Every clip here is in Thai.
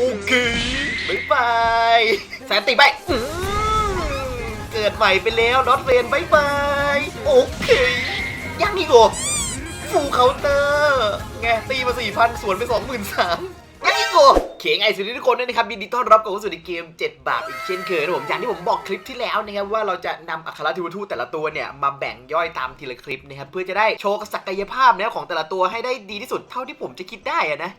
โอเคบายบายแสนติไปเกิดใหม่ไปแล้วดอทเรนบายบายโอเคยังอีกเหรอฟูเคาน์เตอร์ไงตีมาสี่พันสวนไปสองหมื่นสามยังอีกเหรอ เข่งไอสวัสดีทุกคนด้วยนะครับยินดีต้อนรับเข้าสู่ในเกม 7 บาทอีกเช่นเคยนะผมอย่างที่ผมบอกคลิปที่แล้วนะครับว่าเราจะนำอัครทิวทูตแต่ละตัวเนี่ยมาแบ่งย่อยตามทีละคลิปนะครับเพื่อจะได้โชว์ศักยภาพนะของแต่ละตัวให้ได้ดีที่สุดเท่าที่ผมจะคิดได้อะนะ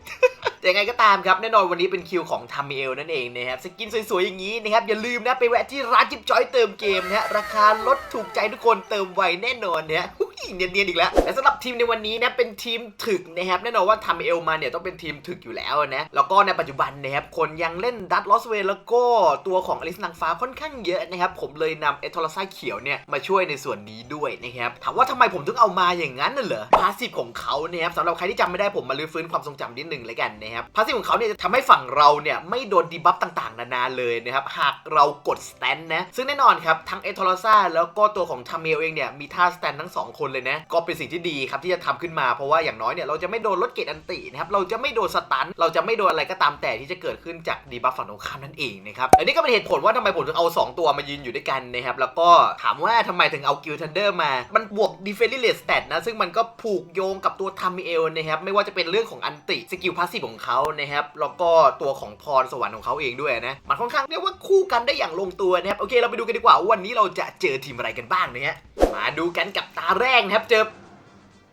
แต่ยังไงก็ตามครับแน่นอนวันนี้เป็นคิวของทามิเอลนั่นเองนะครับสกินสวยๆอย่างนี้นะครับอย่าลืมนะไปแวะที่ร้านจิบจอยเติมเกมนะฮะราคาลดถูกใจทุกคนเติมไวแน่นอนเนะฮะหุ้ย เนียนๆอีกแล้ว และสำหรับทีมในวันนี้นะเป็นทีมถึกนะครับแน่นอนว่าทาเอลมาเนี่ยต้องเป็นทีมถึกอยู่แล้วนะแล้วก็ในปัจจุบันนะครับคนยังเล่นดัตลอสเวแล้วก็ตัวของอลิสนางฟ้าค่อนข้างเยอะนะครับผมเลยนำเอทอร์ไซเขียวเนี่ยมาช่วยในส่วนนี้ด้วยนะครับถามว่าทำไมผมถึงเอามาอย่างนั้นน่ะเหรอพาสซีฟของเขาเนะครับสำหรับใครที่จำไม่ได้ผมมาลื้อฟื้นความทรงจำนิดหนึ่งเลยกันนะครับพาสซีฟของเขาเนี่ยจะทำให้ฝั่งเราเนี่ยไม่โดนดีบัฟต่างๆ นานาเลยนะครับหากเรากดสแตนนะซึ่งแน่นอนครับทั้งเอทอร์ไซแล้วก็ตัวของทาเมลเองเนี่ยมีท่าสแตนทั้งสองคนเลยนะ ก็เป็นสิ่งที่ดีครับที่จะทำขึ้นมาเพราะว่าอย่างน้อยเนี่ยเราจะไม่โดนลดเกรดอันตินะครับเราจะไม่โดนสตันเราจะไม่โดนอะไรก็ตามแต่ที่จะเกิดขึ้นจากดีบัฟฝั่งตรงข้ามนั่นเองนะครับอันนี้ก็เป็นเหตุผลว่าทำไมผมถึงเอา 2 ตัวมายืนอยู่ด้วยกันนะครับแล้วก็ถามว่าทำไมถึงเอากิลทันเดอร์มา มันบวกดีเฟน s ์เลสแตทนะซึ่งมันก็ผูกโยงกับตัวทามิเอลนะครับไม่ว่าจะเป็นเรื่องของอันติสกิลพาสซีฟของเขานะครับแล้วก็ตัวของพรสวรรค์ของเขาเองด้วยนะมันค่อนข้างเรียกว่าคู่กันได้อย่างลงตัวนะครับโอเคเราไปดูกันดีกว่าว่าวันนี้เราจะเจอทีมอะไรกันบ้างนะฮะมาดูกันกับตาแรกนะครับเจอ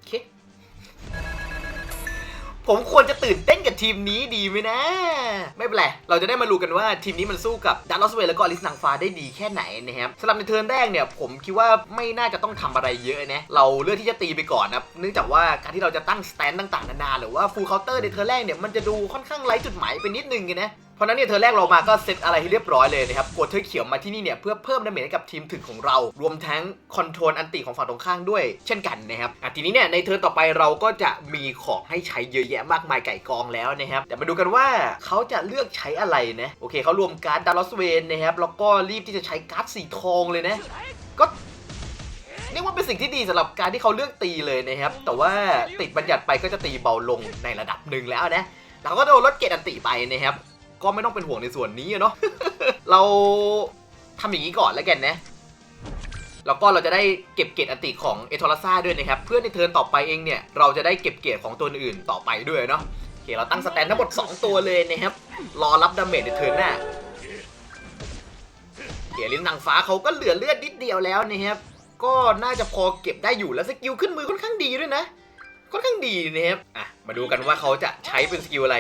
เคผมควรจะตื่นเต้นกับทีมนี้ดีไหมนะ ไม่เป็นไร เราจะได้มารู้กันว่าทีมนี้มันสู้กับดันลอสเวย์แล้วก็อลิสนางฟ้าได้ดีแค่ไหนนะครับสำหรับในเทิร์นแรกเนี่ย ผมคิดว่าไม่น่าจะต้องทำอะไรเยอะนะ เราเลือกที่จะตีไปก่อนนะเนื่องจากว่าการที่เราจะตั้งสแตนต่างๆนานาหรือว่าฟูลเคาน์เตอร์ในเทิร์นแรกเนี่ยมันจะดูค่อนข้างไร้จุดหมายไปนิดนึงไงนะ เพราะนั้นเนี่ยเธอแรกเรามาก็เซตอะไรให้เรียบร้อยเลยนะครับกดเธอเขียวมาที่นี่เนี่ยเพื่อเพิ่มดาเมจให้กับทีมถึกของเรา รวมทั้งคอนโทรลอันติของฝั่งตรงข้างด้วย เช่นกันนะครับอะทีนี้เนี่ยในเทิร์นต่อไปเราก็จะมีของให้ใช้เยอะแยะมากมายไก่กองแล้วนะครับเดี๋ยวมาดูกันว่าเขาจะเลือกใช้อะไรนะโอเคเขารวมการ์ดดาร์ลสเวนนะครับแล้วก็รีบที่จะใช้การ์ดสีทองเลยนะก็เรียกว่าเป็นสิ่งที่ดีสำหรับการที่เขาเลือกตีเลยนะครับ แต่ว่าติดบัญญัติไปก็จะตีเบาลงในระดับหนึ่งแล้วนะแล้วก็โดนลดเกรดอันติไปนะครับ ก็ไม่ต้องเป็นห่วงในส่วนนี้อะเนาะ เราทำอย่างนี้ก่อนแล้วกันนะ แล้วก็เราจะได้เก็บเกรดอติของเอทอร์ซ่าด้วยนะครับ เพื่อในเทิร์นต่อไปเองเนี่ย เราจะได้เก็บเกรดของตัวอื่นต่อไปด้วยเนาะโอเคเราตั้งสแตนทั้งหมด 2 ตัวเลยนะครับ รอรับดาเมจในเทิร์นหน้าเกียลิ้นนางฟ้าเขาก็เหลือเลือดนิดเดียวแล้วนะครับก็น่าจะพอเก็บได้อยู่แล้วสกิลขึ้นมือค่อนข้างดีด้วยนะ ค่อนข้างดีนะครับอะมาดูกันว่าเขาจะใช้เป็นสกิลอะไร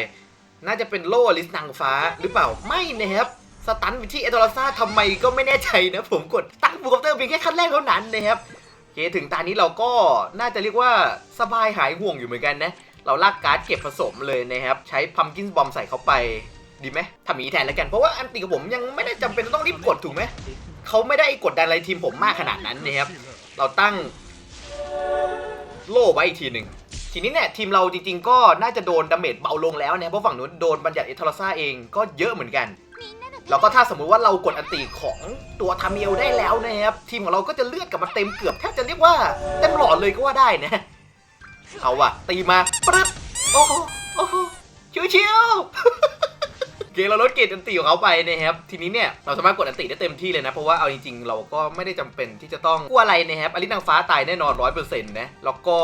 น่าจะเป็นโล่ลิสนางฟ้าหรือเปล่าไม่นะครับสตันไปที่เอโดราซ่าทำไมก็ไม่แน่ใจนะผมกดตั้งฟูลคอปเตอร์เพียงแค่ขั้นแรกเท่านั้นนะครับโอเคถึงตานี้เราก็น่าจะเรียกว่าสบายหายห่วงอยู่เหมือนกันนะเราลากการ์ดเก็บผสมเลยนะครับ ใช้พัมกินบอมใส่เข้าไปดีไหมทำอย่างนี้แทนแล้วกันเพราะว่าอันติกับผมยังไม่ได้จำเป็นต้องรีบกดถูกไหมเขาไม่ได้กดดันอะไรทีมผมมากขนาดนั้นนะครับเราตั้งโล่ไว้อีกทีหนึ่ง ทีนี้เนี่ยทีมเราจริงๆ ก็น่าจะโดนดาเมจเบาลงแล้วนะเพราะฝั่งนู้นโดนบัญญัติเอทอร์ซ่าเองก็เยอะเหมือนกันแล้วก็ถ้าสมมุติว่าเรากดอันติของตัวทามิเอลได้แล้วนะครับทีมของเราก็จะเลือดกลับมาเต็มเกือบแทบจะเรียกว่าเต็มหลอดเลยก็ว่าได้นะเอาว่ะตีมาปึ๊บโอ้โหโอ้โหชิวๆโอเคเราลดเกรดอันติของเขาไปนะครับทีนี้เนี่ยเราสามารถกดอันติได้เต็มที่เลยนะ เพราะว่าเอาจริงๆ เราก็ไม่ได้จำเป็นที่จะต้องกลัวอะไรนะครับอลิสนางฟ้าตายแน่นอนร้อยเปอร์เซ็นต์นะแล้วก็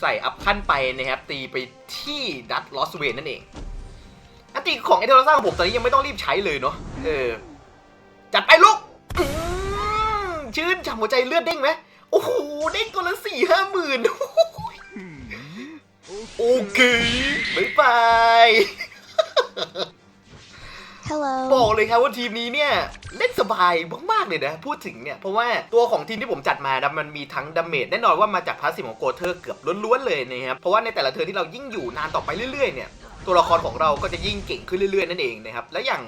ใส่อัพขั้นไปนะครับ ตีไปที่ดัตลอสเวนนั่นเองอันติของเอเทอร์ซ่าของผมตอนนี้ยังไม่ต้องรีบใช้เลยเนาะเออ จัดไปลูกชื่นฉ่ำหัวใจเลือดเด้งไหมโอ้โหเด้งตัวละสี่ห้าหมื่นโอเคบายบาย Hello. บอกเลยครับว่าทีมนี้เนี่ยเล่นสบายมากๆเลยนะ พูดถึงเนี่ย เพราะว่าตัวของทีมที่ผมจัดมานะมันมีทั้งดาเมจแน่นอนว่ามาจากพาสซีฟของโกเทอร์เกือบล้วนๆเลยนะครับ เพราะว่าในแต่ละเทิร์ที่เรายิ่งอยู่นานต่อไปเรื่อยๆเนี่ยตัวละครของเราก็จะยิ่งเก่งขึ้นเรื่อยๆนั่นเองนะครับและอย่าง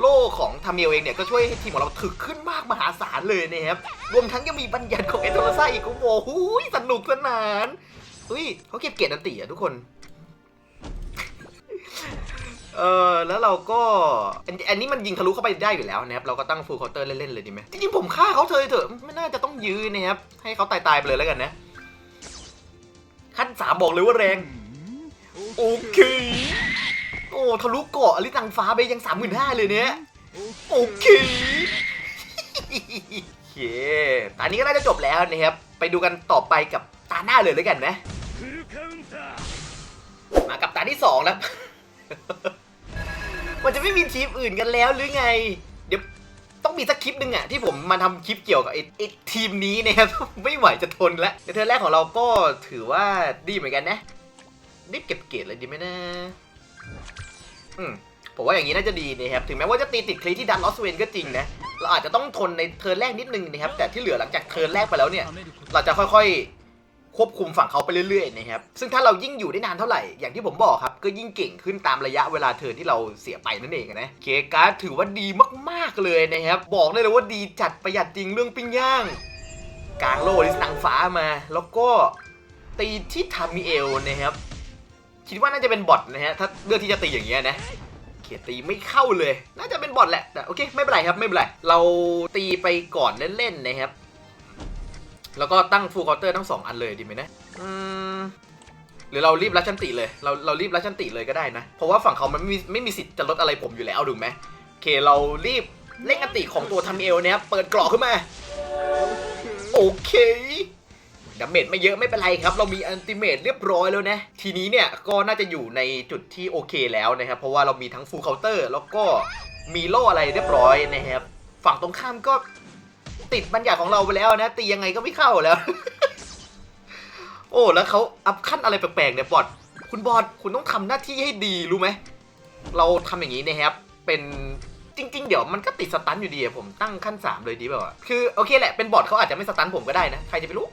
โล่ของทามิเอลเองเนี่ยก็ช่วยให้ทีมของเราถึกขึ้นมากมหาศาลเลยนะครับรวมทั้งยังมีบัญญัติของเอโทรซ่าอีกโอ้โหหูยสนุกสนานเฮ้ยเขาเก็บเกียรติอันติอะทุกคน เออแล้วเราก็อันอันนี้มันยิงทะลุเข้าไปได้อยู่แล้วนะครับเราก็ตั้งฟูลเคาน์เตอร์เล่นๆเลยดีไหมจริงๆผมฆ่าเขาเถอะเถอะไม่น่าจะต้องยื้อนะครับให้เขาตายๆไปเลยแล้วกันนะ ขั้นสามบอกเลยว่าแรง โอเค โอ้ทะลุเกาะอลิตังฟ้าไปยังสามหมื่นห้าเลยเนี่ยโอเคโอเคตอนนี้ก็น่าจะจบแล้วนะครับ ไปดูกันต่อไปกับตาหน้าเลยแล้วกันนะมากับตาที่สองแล้ว มันจะไม่มีทีมอื่นกันแล้วหรือไง เดี๋ยวต้องมีสักคลิปหนึ่งอะที่ผมมาทำคลิปเกี่ยวกับไอ้ทีมนี้นะครับไม่ไหวจะทนแล้วในเทอร์แรกของเราก็ถือว่าดีเหมือนกันนะรีบเก็บเกรดเลยดีไหมนะอืมผมว่าอย่างนี้น่าจะดีนะครับถึงแม้ว่าจะตีติดคลีที่ดันลอสเวนก็จริงนะ เราอาจจะต้องทนในเทิร์นแรกนิดนึงนะครับแต่ที่เหลือหลังจากเทิร์นแรกไปแล้วเนี่ย เราจะค่อยๆ ควบคุมฝั่งเขาไปเรื่อยๆนะครับ ซึ่งถ้าเรายิ่งอยู่ได้นานเท่าไหร่ อย่างที่ผมบอกครับ ก็ยิ่งเก่งขึ้นตามระยะเวลาเทิร์นที่เราเสียไปนั่นเองนะเคการ์ดถือว่าดีมากๆเลยนะครับ บอกได้เลยว่าดีจัดประหยัดจริงเรื่องปิ้งย่าง กลางโลลิสตังฟ้ามา แล้วก็ตีที่ทามิเอลนะครับ คิดว่าน่าจะเป็นบอทนะฮะ ถ้าเลือกที่จะตีอย่างเงี้ยนะเขียตีไม่เข้าเลย น่าจะเป็นบอทแหละ แต่โอเค ไม่เป็นไรครับ ไม่เป็นไร เราตีไปก่อนเล่นๆนะครับ แล้วก็ตั้งฟูลคาน์เตอร์ทั้งสองอันเลยดีไหมนะอืมหรือเรารีบรัชันติเลย เราเรารีบรัชันติเลยก็ได้นะ เพราะว่าฝั่งเขามันไม่มีไม่มีสิทธิ์จะลดอะไรผมอยู่แล้วถูกไหมโอเคเรารีบเล่นอันติของตัวทำเอลเนี่ยเปิดกรอกขึ้นมา โอเคดาเมจไม่เยอะไม่เป็นไรครับ เรามีอันติเมตเรียบร้อยแล้วนะ ทีนี้เนี่ยก็น่าจะอยู่ในจุดที่โอเคแล้วนะครับ เพราะว่าเรามีทั้งฟูลเคาน์เตอร์ แล้วก็มีโล่อะไรเรียบร้อยนะครับ ฝั่งตรงข้ามก็ ติดบัญญัติของเราไปแล้วนะตียังไงก็ไม่เข้าแล้ว โอ้แล้วเขาอัพขั้นอะไรแปลกๆเนี่ยบอดคุณบอดคุณต้องทำหน้าที่ให้ดีรู้ไหมเราทำอย่างนี้นะครับ เป็นจริง ๆ เดี๋ยวมันก็ติดสตันอยู่ดีผมตั้งขั้น 3 เลยดีเปล่าคือโอเคแหละเป็นบอดเขาอาจจะไม่สตันผมก็ได้นะ ใครจะไปรู้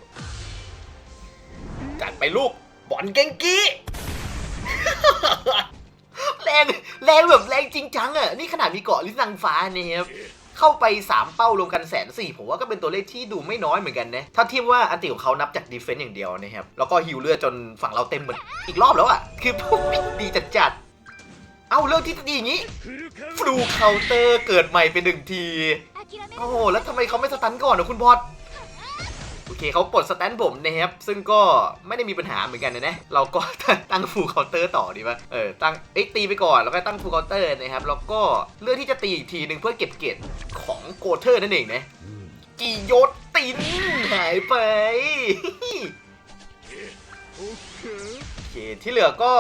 จัดไปลูกบอลเกงกี้แรงแรงแบบแรงจริงจังอะนี่ขนาดมีเกาะลิซังฟ้าเนี่ยครับ เข้าไป 3 เป้ารวมกันแสนสี่ผมว่าก็เป็นตัวเลขที่ดูไม่น้อยเหมือนกันนะถ้าเทียบว่าอันติของเขานับจากดีเฟนต์อย่างเดียวนะครับแล้วก็ฮิวเลือดจนฝั่งเราเต็มหมดอีกรอบแล้วอะคือพวกดีจัดจัดเอ้าเรื่องที่ดีอย่างนี้ฟลูเคาน์เตอร์เกิดใหม่เป็นหนึ่งทีโอ้โหแล้วทำไมเขาไม่สตันก่อนนะคุณบอส โอเคเขาปลดสแตนผมนะครับ ซึ่งก็ไม่ได้มีปัญหาเหมือนกันนะนะ เราก็ตั้งฟูลเคาน์เตอร์ต่อดีป่ะ เออ ตั้ง เอ้ตีไปก่อน แล้วก็ตั้งฟูลเคาน์เตอร์นะครับ แล้วก็เลือกที่จะตีอีกทีหนึ่งเพื่อเก็บเกรดของโกเทอร์นั่นเองนะกีโยตินหายไปโอเคที่เหลือก็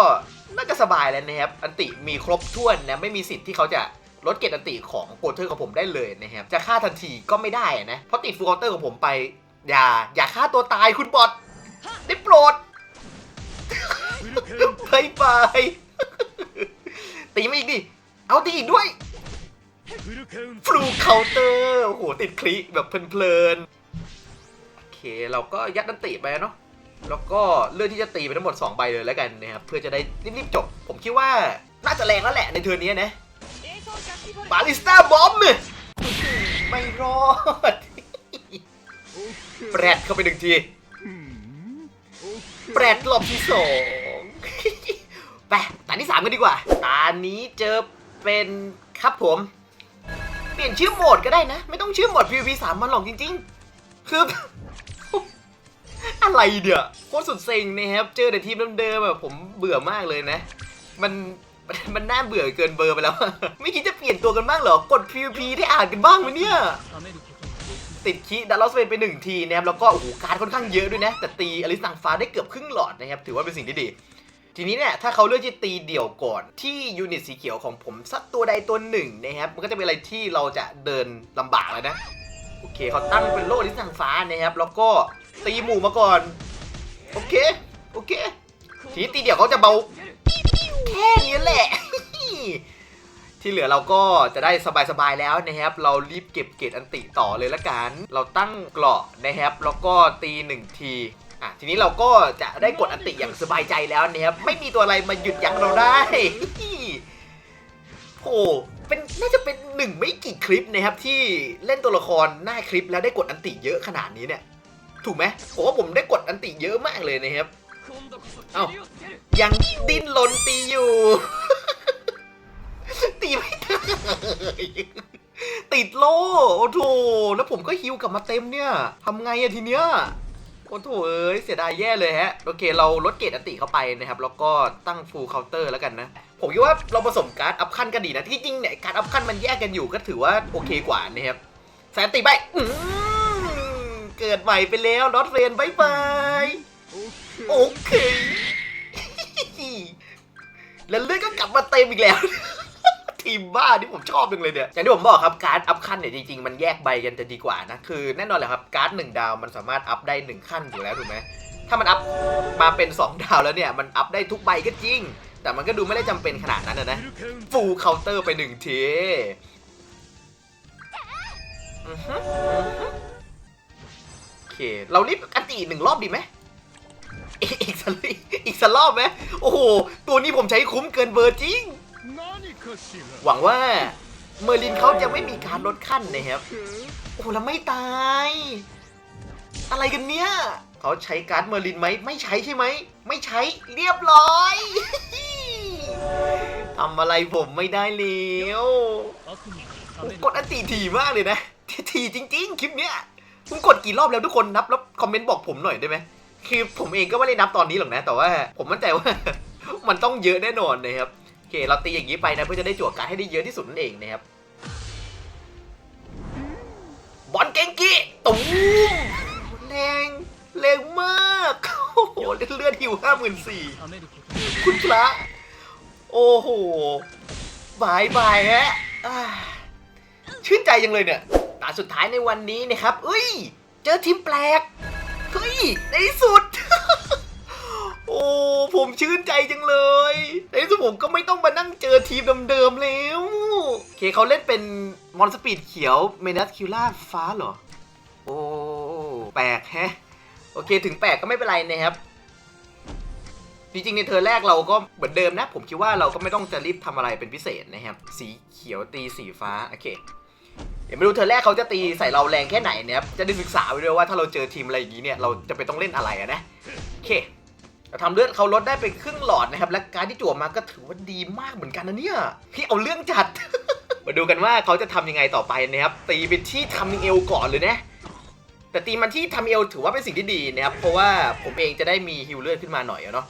น่าจะสบายแล้วนะครับ อันติมีครบถ้วนนะไม่มีสิทธิ์ที่เขาจะลดเกรดอันติของโกเทอร์ของผมได้เลยนะครับ จะฆ่าทันทีก็ไม่ได้นะ เพราะติดฟูลเคาน์เตอร์ของผมไป อย่า อย่าฆ่าตัวตายคุณบอทได้โปรดบายบายตีมาอีกดิ เอาตีอีกด้วยฟลูเคาน์เตอร์โอ้โหติดคลิแบบเพลินๆ โอเค เราก็ยัดนันติไปเนาะแล้วก็เลือกที่จะตีไปทั้งหมด 2 ใบเลยแล้วกันนะครับเพื่อจะได้รีบๆจบ ผมคิดว่าน่าจะแรงแล้วแหละในเทอร์นนี้นะบาลิสต้าบอมเนี่ยไม่รอด แปรดเข้าไปหนึ่งที แปรดรอบที่สองไปตาที่สามกันดีกว่า ตานี้เจอเป็นครับผม เปลี่ยนชื่อโหมดก็ได้นะ ไม่ต้องชื่อโหมด PVP 3มันหรอกจริง ๆ คือ อะไรเดี๋ยวโคตรสุดเซ็งนะครับ เจอแต่ทีมเดิมๆแบบผมเบื่อมากเลยนะมันมันมันน่าเบื่อเกินเบอร์ไปแล้ว ไม่คิดจะเปลี่ยนตัวกันบ้างเหรอกด PVP ได้อ่านกันบ้างไหมเนี่ย ติดคีดัลลอสเวนไปหนึ่งทีนะครับแล้วก็โอ้โหการดค่อนข้างเยอะด้วยนะ แต่ตีอลิสังฟ้าได้เกือบครึ่งหลอดนะครับถือว่าเป็นสิ่งที่ดี ทีนี้เนี่ยถ้าเขาเลือกที่ตีเดี่ยวก่อนที่ยูนิตสีเขียวของผมสักตัวใดตัวหนึ่งนะครับมันก็จะเป็นอะไรที่เราจะเดินลำบากแล้วนะโอเคเขาตั้งเป็นโล่อลิสังฟ้านะครับแล้วก็ตีหมู่มาก่อนโอเคโอเคทีนี้ตีเดี่ยวเขาจะเบาแค่นี้แหละ ที่เหลือเราก็จะได้สบายๆแล้วนะครับ เรารีบเก็บเกรดอันติต่อเลยละกัน เราตั้งเกราะนะครับแล้วก็ตีหนึ่งทีอะทีนี้เราก็จะได้กดอันติอย่างสบายใจแล้วนะครับไม่มีตัวอะไรมาหยุดยั้งเราได้โอ้เป็นน่าจะเป็นหนึ่งไม่กี่คลิปนะครับที่เล่นตัวละครหน้าคลิปแล้วได้กดอันติเยอะขนาดนี้เนี่ย ถูกไหมผมว่าผมได้กดอันติเยอะมากเลยนะครับ เอ้ายังดิ้นรนตีอยู่ ติดโล่โอ้โถแล้วผมก็ฮิวกลับมาเต็มเนี่ยทำไงอะทีเนี้ยโอ้โถเอ้ยเสียดายแย่เลยฮะ โอเค เราลดเกรดอันติเข้าไปนะครับ แล้วก็ตั้งฟูลเคาน์เตอร์แล้วกันนะผผมคิดว่าเราผสมการ์ดอัพขั้นก็ดีนะ ที่จริงเนี่ยการดอัพขั้นมันแยกกันอยู่ก็ถือว่าโอเคกว่านะครับแสนตีไปอื้อเกิดใหม่ไปแล้วลอตเรียนบายบายโอเค แล้วเลือดก็กลับมาเต็มอีกแล้ว ทีมบ้าที่ผมชอบจังเลยเนี่ยอย่างที่ผมบอกครับการ์ดอัพขั้นเนี่ยจริงๆมันแยกใบกันจะดีกว่านะคือแน่นอนแหละครับการ์ดหนึ่งดาวมันสามารถอัพได้หนึ่งขั้นอยู่แล้วถูกไหมถ้ามันอัพมาเป็น 2 ดาวแล้วเนี่ยมันอัพได้ทุกใบก็จริง แต่มันก็ดูไม่ได้จำเป็นขนาดนั้นนะฟูลเคาน์เตอร์ไปหนึ่งทีโอเค เรารีบอันตีหนึ่งรอบดีไหมอีกอีกสักอีกสักรอบไหมโอ้โห ตัวนี้ผมใช้คุ้มเกินเบอร์จริง หวังว่าเมอร์ลินเขาจะไม่มีการลดขั้นนะครับ โอ้โหแล้วไม่ตาย อะไรกันเนี่ยเขาใช้การ์ดเมอร์ลินไหม ไม่ใช้ใช่ไหม ไม่ใช้เรียบร้อยทำอะไรผมไม่ได้แล้วผมกดอันตีทีมากเลยนะทีจริง ๆ คลิปเนี้ยผมกดกี่รอบแล้วทุกคนนับแล้วคอมเมนต์บอกผมหน่อยได้ไหมคือผมเองก็ไม่ได้นับตอนนี้หรอกนะ แต่ว่าผมมั่นใจว่า มันต้องเยอะแน่นอนนะครับโอ เคเราตีอย่างนี้ไปนะเพื่อจะได้จั่วการให้ได้เยอะที่สุดนั่นเองนะครับบอลเก่งกี้ตุ้มแรงแรงมากโอ้โหเลือดหิวห้าหมื่นสี่คุณพระโอ้โหบายบายฮะชื่นใจยังเลยเนี่ยตาสุดท้ายในวันนี้นะครับเอ้ย เจอทีมแปลกเฮ้ยในที่สุด ผมชื่นใจจังเลยในที่สุดผมก็ไม่ต้องมานั่งเจอทีมเดิมๆแล้วโอเคเขาเล่นเป็นมอนสปีดเขียวเมนัสคิวล่าฟ้าเหรอ โอ้แปลกแฮะ โอเคถึงแปลกก็ไม่เป็นไรนะครับจริงๆ ในเทอร์แรกเราก็เหมือนเดิมนะ ผมคิดว่าเราก็ไม่ต้องจะรีบทำอะไรเป็นพิเศษนะครับ สีเขียวตีสีฟ้า โอเค เดี๋ยวไม่รู้เทอร์แรกเขาจะตีใส่เราแรงแค่ไหนนะครับ จะได้ศึกษาไว้ด้วยว่าถ้าเราเจอทีมอะไรอย่างนี้เนี่ย เราจะไปต้องเล่นอะไรนะ โอเค ทำเลือดเขาลดได้ไปครึ่งหลอดนะครับ และการที่จั่วมาก็ถือว่าดีมากเหมือนกันนะเนี่ยพี่เอาเรื่องจัด มาดูกันว่าเขาจะทำยังไงต่อไปนะครับ ตีไปที่ทำเอลก่อนเลยนะแต่ตีมันที่ทำเอลถือว่าเป็นสิ่งที่ดีนะครับ เพราะว่าผมเองจะได้มีฮิวเลือดขึ้นมาหน่อยเนาะ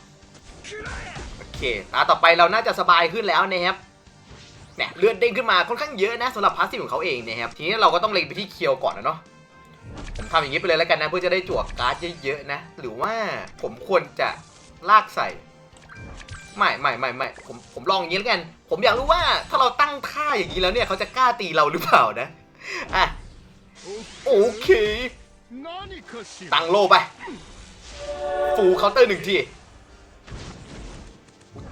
โอเคตาต่อไปเราน่าจะสบายขึ้นแล้วนะครับเนี่ยเลือดเด้งขึ้นมาค่อนข้างเยอะนะสำหรับพาสซีฟของเขาเองนะครับทีนี้เราก็ต้องเล็งไปที่เคียวก่อนนะเนาะผมทำอย่างนี้ไปเลยแล้วกันนะเพื่อจะได้จั่วการ์ดเยอะๆนะ หรือว่าผมควรจะ ลากใส่ ไม่ไม่ไม่ไม่ผมผมลองอย่างนี้แล้วกัน ผมอยากรู้ว่าถ้าเราตั้งท่าอย่างนี้แล้วเนี่ยเขาจะกล้าตีเราหรือเปล่านะอะโอเค ตั้งโลไป ฟูเคาน์เตอร์หนึ่งที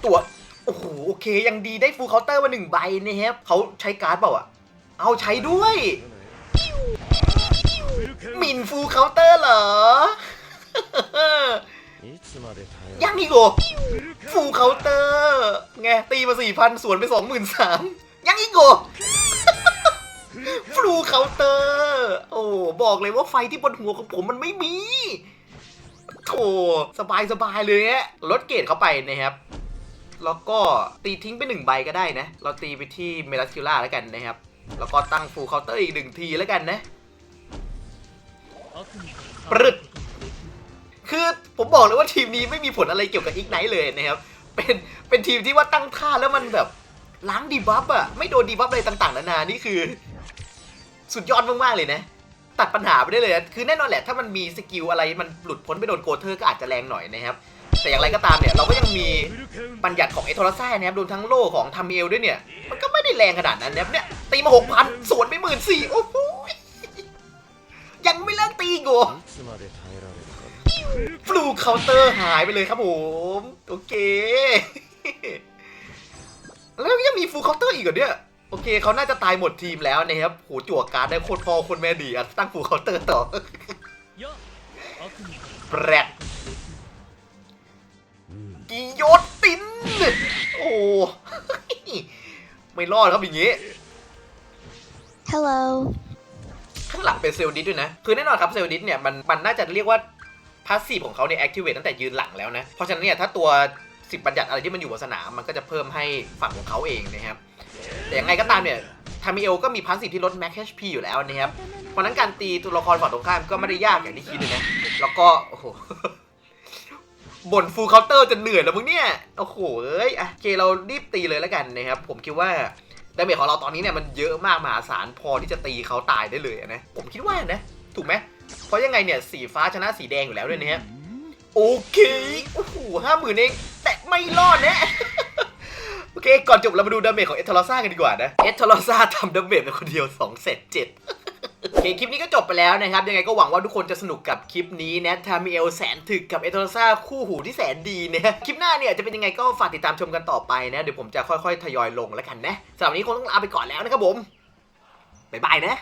ตัวโอ้โหโอเค ยังดีได้ฟูเคาน์เตอร์มาหนึ่งใบนะครับเขาใช้การ์ดเปล่าอะ เอาใช้ด้วย มินฟูเคาน์เตอร์เหรอ ยังอีกเหรอฟูลเคาน์เตอร์ไงตีมาสี่พันสวนไปสองหมื่นสามยังอีกเหรอฟูลเคาน์เตอร์ โอ้บอกเลยว่าไฟที่บนหัวของผมมันไม่มีโถสบายสบายเลยฮะลดเกรดเข้าไปนะครับ แล้วก็ตีทิ้งไปหนึ่งใบก็ได้นะ เราตีไปที่เมลัสคิล่าแล้วกันนะครับ แล้วก็ตั้งฟูลเคาน์เตอร์อีกหนึ่งทีแล้วกันนะปรึดคือผม บอกเลยว่าทีมนี้ไม่มีผลอะไรเกี่ยวกับอีกไนท์เลยนะครับ เป็นเป็นทีมที่ว่าตั้งท่าแล้วมันแบบล้างดีบัฟอะไม่โดนดีบัฟอะไรต่างๆนานา นี่คือ สุดยอดมากๆเลยนะ ตัดปัญหาไปได้เลย คือแน่นอนแหละ ถ้ามันมีสกิลอะไรมันหลุดพ้นไปโดนโกเทอร์ก็อาจจะแรงหน่อยนะครับ แต่อย่างไรก็ตามเนี่ยเราก็ยังมีบัญญัติของเอโทรซ่านะครับรวมทั้งโล่ของทามิเอลด้วยเนี่ย มันก็ไม่ได้แรงขนาดนั้นนะครับเนี่ยตีมาหกพันสวนไปหมื่นสี่โอ้โหยังไม่เลิกตีกเหรอ ฟลูเคาน์เตอร์หายไปเลยครับผม โอเค แล้วยังมีฟูลเคาน์เตอร์อีกเหรอเนี่ย โอเคเขาน่าจะตายหมดทีมแล้วนะครับโหจั่วการดได้โคตรพอโคนแม่ดีอะตั้งฟูลเคาน์เตอร์ต่อแปรดกิโยติน โอ้ ไม่รอดครับอย่างงี้ Hello. ข้างหลังเป็นเซลล์ดิสด้วยนะ คือแน่นอนครับเซลล์ดิสเนี่ยมันมันน่าจะเรียกว่า พาสซีฟของเขาเนี่ยแอคทีเวตตั้งแต่ยืนหลังแล้วนะ เพราะฉะนั้นเนี่ยถ้าตัวสิบบัญญัติอะไรที่มันอยู่บนสนามมันก็จะเพิ่มให้ฝั่งของเขาเองนะครับ แต่ยังไงก็ตามเนี่ยทามิเอลก็มีพาสซีฟที่ลดแม็ก HP อยู่แล้วนะครับ เพราะนั้นการตีตัวละครฝั่งตรงข้ามก็ไม่ได้ยากอย่างที่คิดเลยนะ แล้วก็โอ้โหบ่นฟูลเคาน์เตอร์จะเหนื่อยแล้วมึงเนี่ย โอ้โหเอ้ยอะโอเคเรารีบตีเลยแล้วกันนะครับ ผมคิดว่าดาเมจของเราตอนนี้เนี่ยมันเยอะมากมหาศาลพอที่จะตีเขาตายได้เลยนะ ผมคิดว่านะ ถูกไหม เพราะยังไงเนี่ยสีฟ้าชนะสีแดงอยู่แล้วด้วยนะฮะโอเคโอ้โหห้าหมื่นเองแต่ไม่รอดนะโอเค ก่อนจบเรามาดูดาเมจของเอทอร์ซ่ากันดีกว่านะ เอทอร์ซ่าทำดาเมจเป็นคนเดียว2เซตเจ็ดโอเค คลิปนี้ก็จบไปแล้วนะครับ ยังไงก็หวังว่าทุกคนจะสนุกกับคลิปนี้นะทามิเอลแสนถึกกับเอทอร์ซ่าคู่หูที่แสนดีนะคลิปหน้าเนี่ยจะเป็นยังไงก็ฝากติดตามชมกันต่อไปนะ เดี๋ยวผมจะค่อยๆ ทยอยลงแล้วกันนะสำหรับวันนี้คงต้องลาไปก่อนแล้วนะครับผมบ๊ายบายนะ